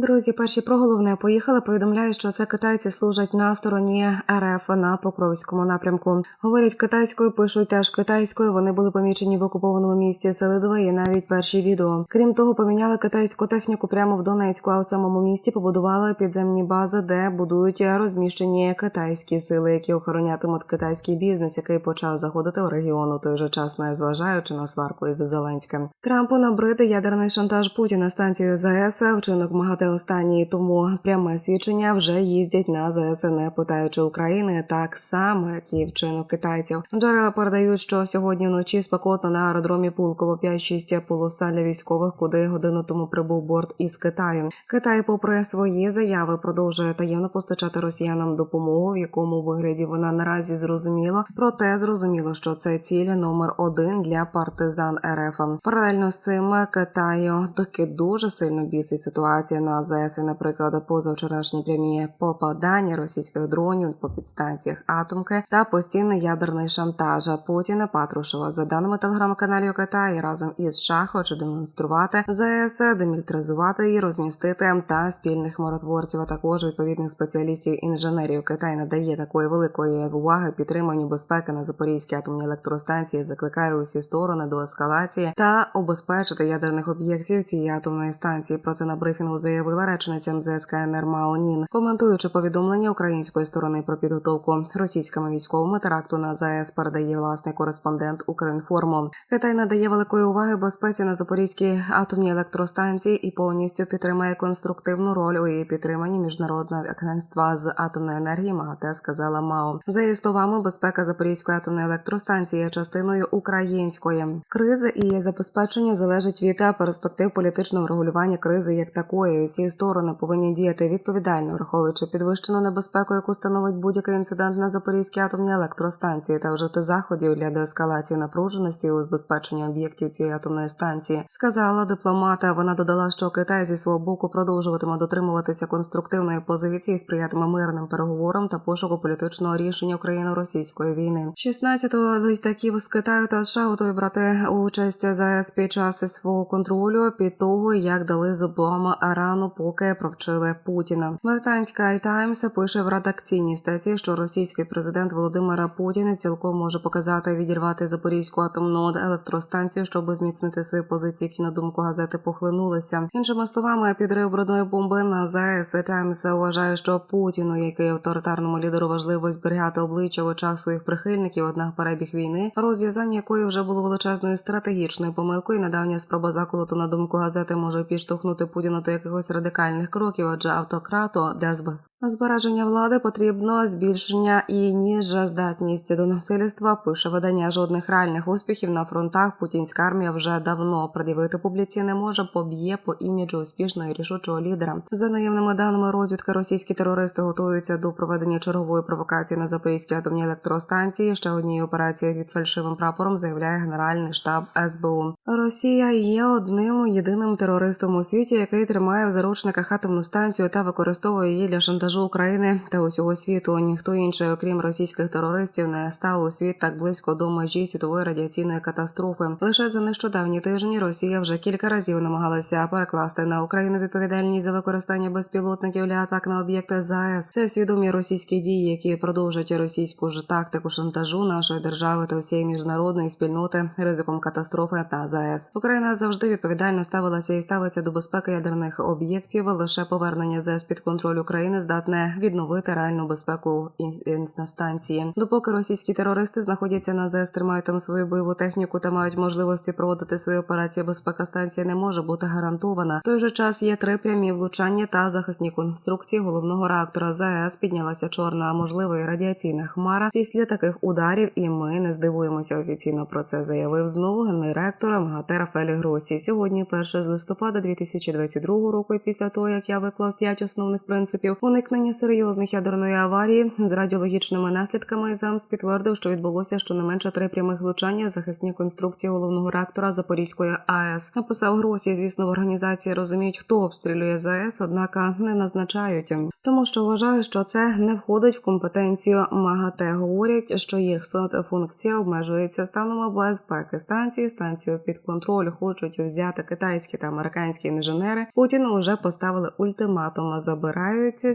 Друзі, перші про головне поїхали. Повідомляють, що це китайці служать на стороні РФ на Покровському напрямку. Говорять китайською, пишуть теж китайською. Вони були помічені в окупованому місті Селидове і навіть перші відео. Крім того, поміняли китайську техніку прямо в Донецьку, а в самому місті побудували підземні бази, де будують розміщені китайські сили, які охоронятимуть китайський бізнес, який почав заходити в регіон у той же час, не зважаючи на сварку із Зеленським. Трампу набрити ядерний шантаж Путіна станцію ЗАЕС, вчинок МАГАТЕ останній, тому пряме свідчення вже їздять на ЗАЕС, не питаючи України, так само, як і вчинок китайців. Джерела передають, що сьогодні вночі спекотно на аеродромі Пулково 5-6 полоса для військових, куди годину тому прибув борт із Китаю. Китай, попри свої заяви, продовжує таємно постачати росіянам допомогу, в якому вигляді вона наразі зрозуміла. Проте зрозуміло, що це ціль номер один для партизан РФ. Паралельно з цим Китаю таки дуже сильно бісить ситуація на АЗС, і, наприклад, позавчорашні прямі попадання російських дронів по підстанціях атомки та постійний ядерний шантаж Путіна Патрушева. За даними телеграм-каналів Китаю, разом із США хоче демонструвати ЗС, демілітаризувати її, розмістити та спільних миротворців, а також відповідних спеціалістів інженерів. Китай надає такої великої уваги підтриманню безпеки на Запорізькій атомній електростанції. Закликає усі сторони до ескалації та обезпечити ядерних об'єктів цієї атомної станції. Про це на брифінгу заявила речниця МЗС КНР Мао Нін, коментуючи повідомлення української сторони про підготовку російськими військовими теракту на ЗАЕС, передає власний кореспондент Укрінформу. Китай надає великої уваги безпеці на Запорізькій атомній електростанції і повністю підтримає конструктивну роль у її підтриманні міжнародного агентства з атомної енергії. МАГАТЕ сказала Мао. За її словами, безпека Запорізької атомної електростанції є частиною української кризи і забезпечення залежить від перспектив політичного регулювання кризи як такої. Сторони повинні діяти відповідально, враховуючи підвищену небезпеку, яку становить будь-який інцидент на Запорізькій атомній електростанції, та вжити заходів для деескалації напруженості і убезпечення об'єктів цієї атомної станції, сказала дипломата. Вона додала, що Китай зі свого боку продовжуватиме дотримуватися конструктивної позиції, сприятиме мирним переговорам та пошуку політичного рішення україно-російської війни. 16-го літаків з Китаю та США готові брати участь ЗАЕС під час свого контролю під того, як дали зубом рану, поки провчили Путіна. Британська Таймс пише в редакційній статті, що російський президент Володимира Путіна цілком може показати відірвати Запорізьку атомну електростанцію, щоб зміцнити свої позиції. які, на думку газети похлинулися. Іншими словами, підрив брудної бомби на ЗАЕС Таймс вважає, що Путіну, який авторитарному лідеру важливо зберігати обличчя в очах своїх прихильників, однак перебіг війни, розв'язання якої вже було величезною стратегічною помилкою. Недавня спроба заколоту на думку газети може підштовхнути Путіна до якихось радикальних кроків, адже автократу для. Збереження влади потрібно збільшення і ніж здатність до насильства. Пише видання жодних реальних успіхів на фронтах. Путінська армія вже давно пред'явити публіці не може, поб'є по іміджу успішного і рішучого лідера. За наявними даними розвідки, російські терористи готуються до проведення чергової провокації на Запорізькій атомній електростанції. Ще однією операцією під фальшивим прапором заявляє Генеральний штаб СБУ. Росія є одним єдиним терористом у світі, який тримає в заручниках атомну станцію та використовує її для шантажу шантажу України та усього світу. Ніхто інший, окрім російських терористів, не став у світ так близько до межі світової радіаційної катастрофи. Лише за нещодавні тижні Росія вже кілька разів намагалася перекласти на Україну відповідальність за використання безпілотників для атак на об'єкти ЗАЕС. Це свідомі російські дії, які продовжують російську ж тактику шантажу нашої держави та всієї міжнародної спільноти ризиком катастрофи на ЗАЕС. Україна завжди відповідально ставилася і ставиться до безпеки ядерних об'єктів. Лише повернення ЗАЕС під контроль України здатне відновити реальну безпеку на станції. Допоки російські терористи знаходяться на ЗС, тримають там свою бойову техніку та мають можливості проводити свої операції. Безпека станції не може бути гарантована. В той же час є три прямі влучання та захисні конструкції головного реактора ЗАЕС. Піднялася чорна, можливо і радіаційна хмара після таких ударів. І ми не здивуємося офіційно про це. Заявив знову генеректор МГАТЕ Рафелі Гросі. Сьогодні, 1 з листопада 2022 року, і після того як я виклав п'ять основних принципів уникнення уникнення серйозних ядерної аварії з радіологічними наслідками ЗАМС підтвердив, що відбулося щонайменше три прямих влучання захисні конструкції головного реактора Запорізької АЕС. Написав Гросі. Звісно, в організації розуміють, хто обстрілює ЗАЕС, однак не назначають, тому що вважаю, що це не входить в компетенцію МАГАТЕ. Говорять, що їх функція обмежується станом безпеки станції. Станцію під контроль хочуть взяти китайські та американські інженери. Путіну вже поставили ультиматум, забираються